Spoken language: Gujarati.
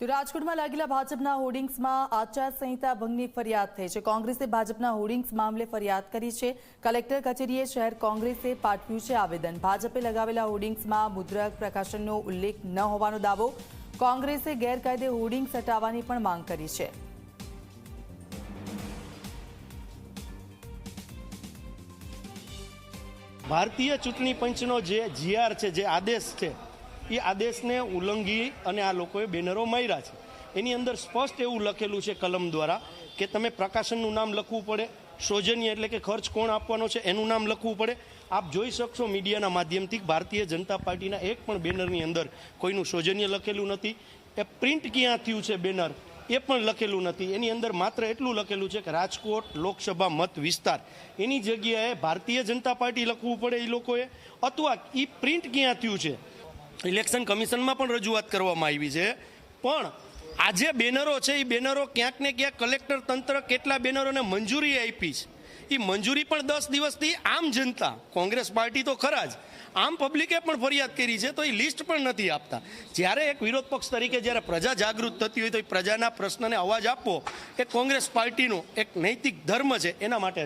તો રાજકોટમાં લાગેલા ભાજપના હોર્ડિંગ્સમાં આચારસંહિતા ભંગની ફરિયાદ થઈ છે. કોંગ્રેસે ભાજપના હોર્ડિંગ્સ મામલે ફરિયાદ કરી છે. કલેક્ટર કચેરીએ શહેર કોંગ્રેસે પાઠવ્યું છે આવેદન. ભાજપે લગાવેલા હોર્ડિંગ્સમાં મુદ્રક પ્રકાશનનો ઉલ્લેખ ન હોવાનો દાવો. કોંગ્રેસે ગેરકાયદે હોર્ડિંગ્સ હટાવવાની પણ માંગ કરી છે. ભારતીય ચૂંટણી પંચનો જે જીઆર છે, જે આદેશ છે એ આદેશને ઉલ્લંઘી અને આ લોકોએ બેનરો માર્યા છે. એની અંદર સ્પષ્ટ એવું લખેલું છે કલમ દ્વારા કે તમે પ્રકાશનનું નામ લખવું પડે, સૌજન્ય એટલે કે ખર્ચ કોણ આપવાનો છે એનું નામ લખવું પડે. આપ જોઈ શકશો મીડિયાના માધ્યમથી ભારતીય જનતા પાર્ટીના એક પણ બેનરની અંદર કોઈનું સૌજન્ય લખેલું નથી. એ પ્રિન્ટ ક્યાં થયું છે બેનર? એ પણ લખેલું નથી. એની અંદર માત્ર એટલું લખેલું છે કે રાજકોટ લોકસભા મત વિસ્તાર. એની જગ્યાએ ભારતીય જનતા પાર્ટી લખવું પડે એ લોકોએ? અથવા એ પ્રિન્ટ ક્યાં થયું છે? ઇલેક્શન કમિશનમાં પણ રજૂઆત કરવામાં આવી છે. પણ આ જે બેનરો છે એ બેનરો ક્યાંક ને ક્યાંક કલેક્ટર તંત્ર કેટલા બેનરોને મંજૂરી આપી છે. એ મંજૂરી પણ દસ દિવસથી આમ જનતા, કોંગ્રેસ પાર્ટી તો ખરા જ, આમ પબ્લિકે પણ ફરિયાદ કરી છે તો એ લિસ્ટ પણ નથી આપતા. જ્યારે એક વિરોધ પક્ષ તરીકે જ્યારે પ્રજા જાગૃત થતી હોય તો એ પ્રજાના પ્રશ્નને અવાજ આપવો એ કોંગ્રેસ પાર્ટીનું એક નૈતિક ધર્મ છે, એના માટે